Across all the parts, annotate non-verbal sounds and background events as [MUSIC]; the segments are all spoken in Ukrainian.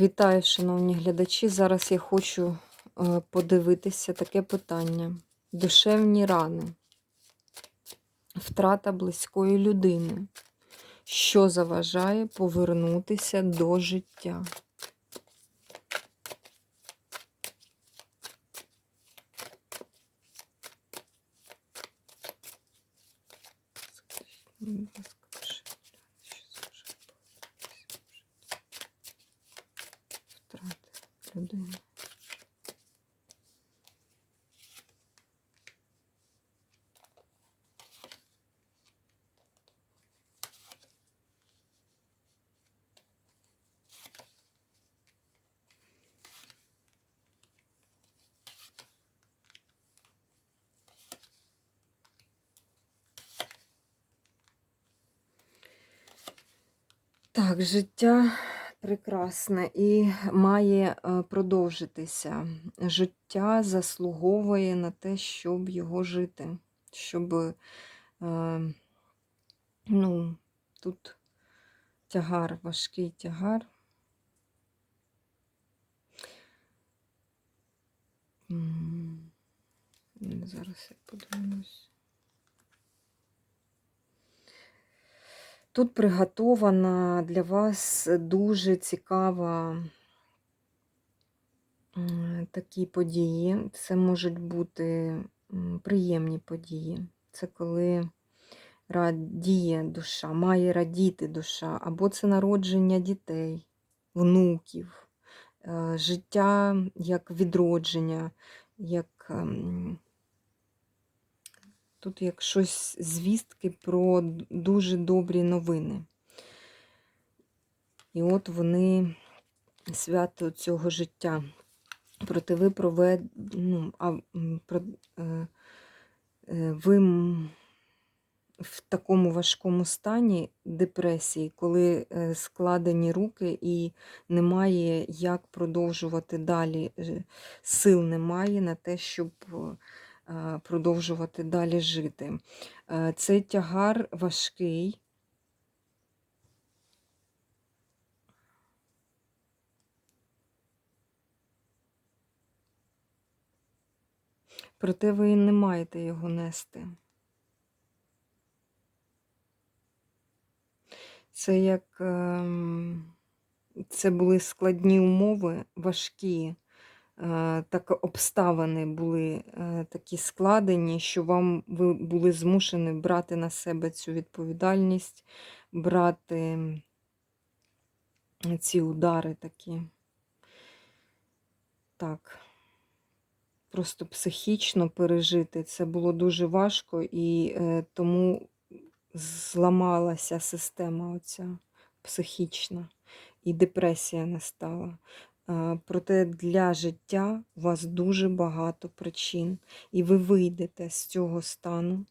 Вітаю, шановні глядачі. Зараз я хочу е, подивитися таке питання. Душевні рани, втрата близької людини, що заважає повернутися до життя. Скажіть, будь ласка, душевні рани, що заважає повернутися до життя? втрати людини. Так, життя прекрасне і має е, продовжитися. Життя заслуговує на те, щоб його жити, щоб е, ну, тут тягар, важкий тягар. Зараз я подивлюсь. Тут приготована для вас дуже цікава такі події. Це можуть бути приємні події. Це коли радіє душа, має радіти душа, або це народження дітей, внуків, е, життя як відродження, як ем, Тут як щось звістки про дуже добрі новини. І от вони свято цього життя. Проте ви провед... ну, а, про... е, е, ви в такому важкому стані депресії, коли е, складені руки і немає як продовжувати далі. Сил немає на те, щоб продовжувати далі жити. Е, цей тягар важкий. Проте ви не маєте його нести. Це як ем, це були складні умови, важкі, Е, так обставини були е, такі складені, що вам ви були змушені брати на себе цю відповідальність, брати ці удари такі. Так, просто психічно пережити. Це було дуже важко і е, тому зламалася система оця психічна, і депресія настала. Проте для життя у вас дуже багато причин, і ви вийдете з цього стану,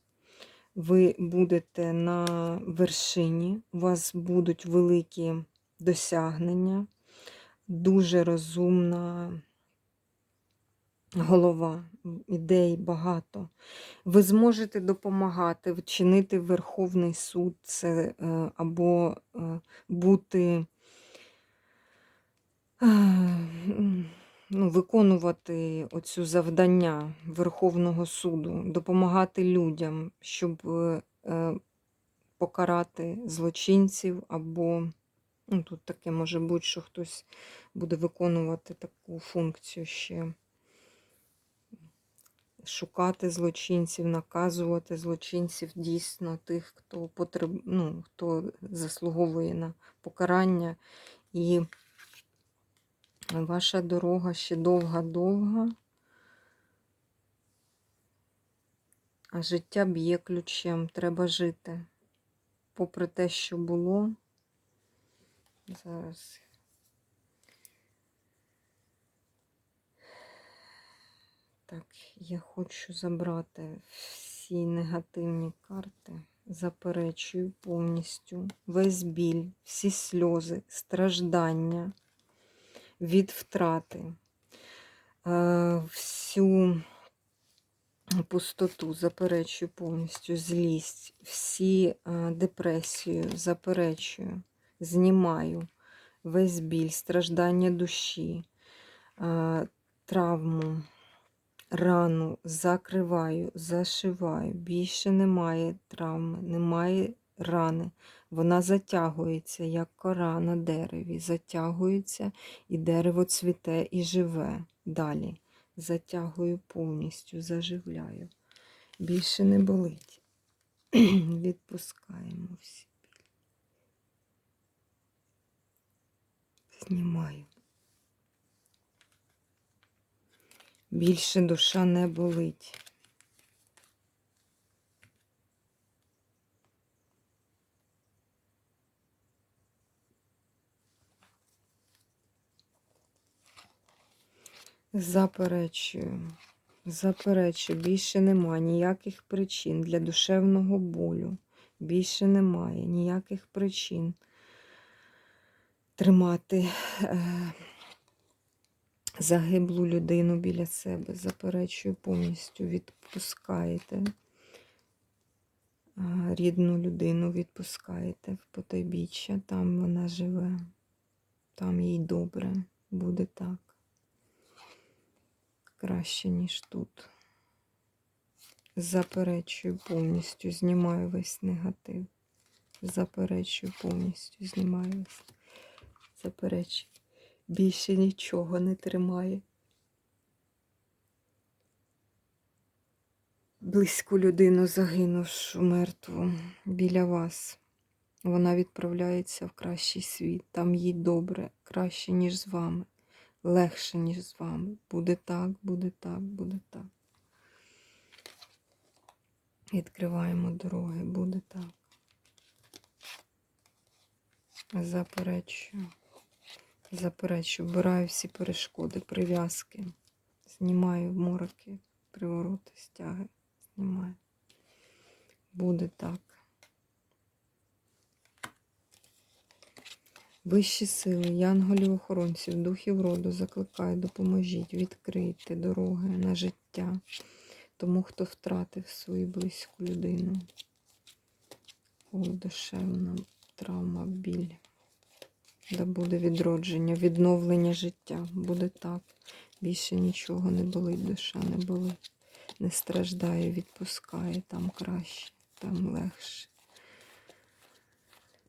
ви будете на вершині, у вас будуть великі досягнення, дуже розумна голова, ідей багато. Ви зможете допомагати, вчинити Верховний суд, це е, або е, бути ну, виконувати оцю завдання Верховного суду, допомагати людям, щоб е, покарати злочинців, або ну, тут таке може бути, що хтось буде виконувати таку функцію ще. Шукати злочинців, наказувати злочинців дійсно тих, хто потреб... ну, хто заслуговує на покарання. І Ваша дорога ще довга-довга, а життя б'є ключем. Треба жити. Попри те, що було. Зараз. Так, я хочу забрати всі негативні карти. Заперечую повністю весь біль, всі сльози, страждання від втрати, е, всю пустоту, заперечую повністю злість, всі е, депресію, заперечую, знімаю весь біль, страждання душі, а, травму, рану закриваю, зашиваю. Більше немає травми, немає рани. Вона затягується, як кора на дереві. Затягується, і дерево цвіте і живе далі. Затягую повністю, заживляю. Більше не болить. [CLEARS THROAT] Відпускаємо всі. Знімаю. Більше душа не болить. Заперечую. Заперечую, більше немає ніяких причин для душевного болю. Більше немає ніяких причин тримати е, загиблу людину біля себе. Заперечую повністю, відпускаєте. Е, рідну людину, відпускаєте в потойбіччя, там вона живе, там їй добре, буде так краще, ніж тут. Заперечую повністю, знімаю весь негатив. Заперечую повністю, знімаю весь. Заперечую. Більше нічого не тримає. Близьку людину загинувшу мертву біля вас. Вона відправляється в кращий світ. Там їй добре, краще, ніж з вами легше, ніж з вами. Буде так, буде так, буде так. Відкриваємо дороги, буде так. Заперечую. Заперечую, вбираю всі перешкоди, прив'язки. Знімаю мороки, привороти, стяги. Знімаю. Буде так. Вищі сили, янголів охоронців, духів роду закликаю, допоможіть, відкрийте дороги на життя тому, хто втратив свою близьку людину. О, душевна травма, біль. Да буде відродження, відновлення життя. Буде так. Більше нічого не болить, душа не болить. Не страждає, відпускає, там краще, там легше.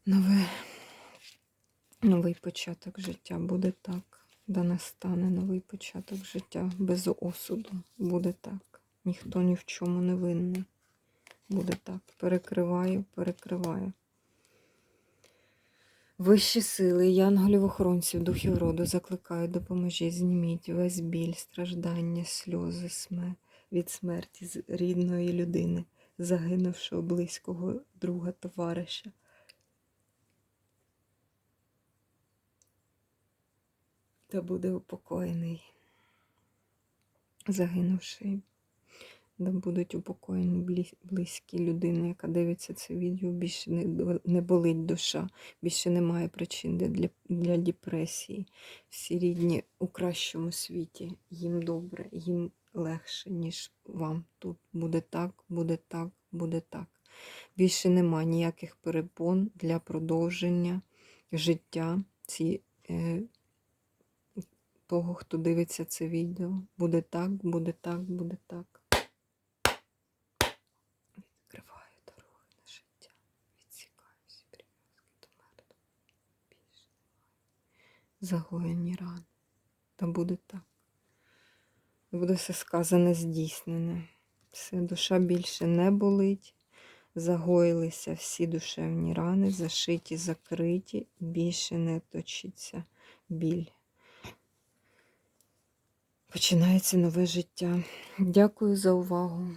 Нове. Новий початок життя буде так. Да настане новий початок життя без осуду. Буде так. Ніхто ні в чому не винний. Буде так. Перекриваю, перекриваю. Вищі сили, янголів охоронців, духів роду закликаю, допоможіть, зніміть весь біль, страждання, сльози, смерть від смерті з рідної людини, загинувшого близького друга товариша. Та буде упокоєний, загинувший, да будуть упокоєні близькі людини, яка дивиться це відео, більше не, болить душа, більше немає причин для, для депресії. Всі рідні у кращому світі, їм добре, їм легше, ніж вам. Тут буде так, буде так, буде так. Більше нема ніяких перепон для продовження життя. Ці е, того, хто дивиться це відео. Буде так, буде так, буде так. Відкриваю дороги на життя. Відсікаю всі прив'язки до мертвого. Більше немає. Загоєні рани. Та буде так. Буде все сказане, здійснене. Все, душа більше не болить. Загоїлися всі душевні рани, зашиті, закриті, більше не точиться біль. Починається нове життя. Дякую за увагу.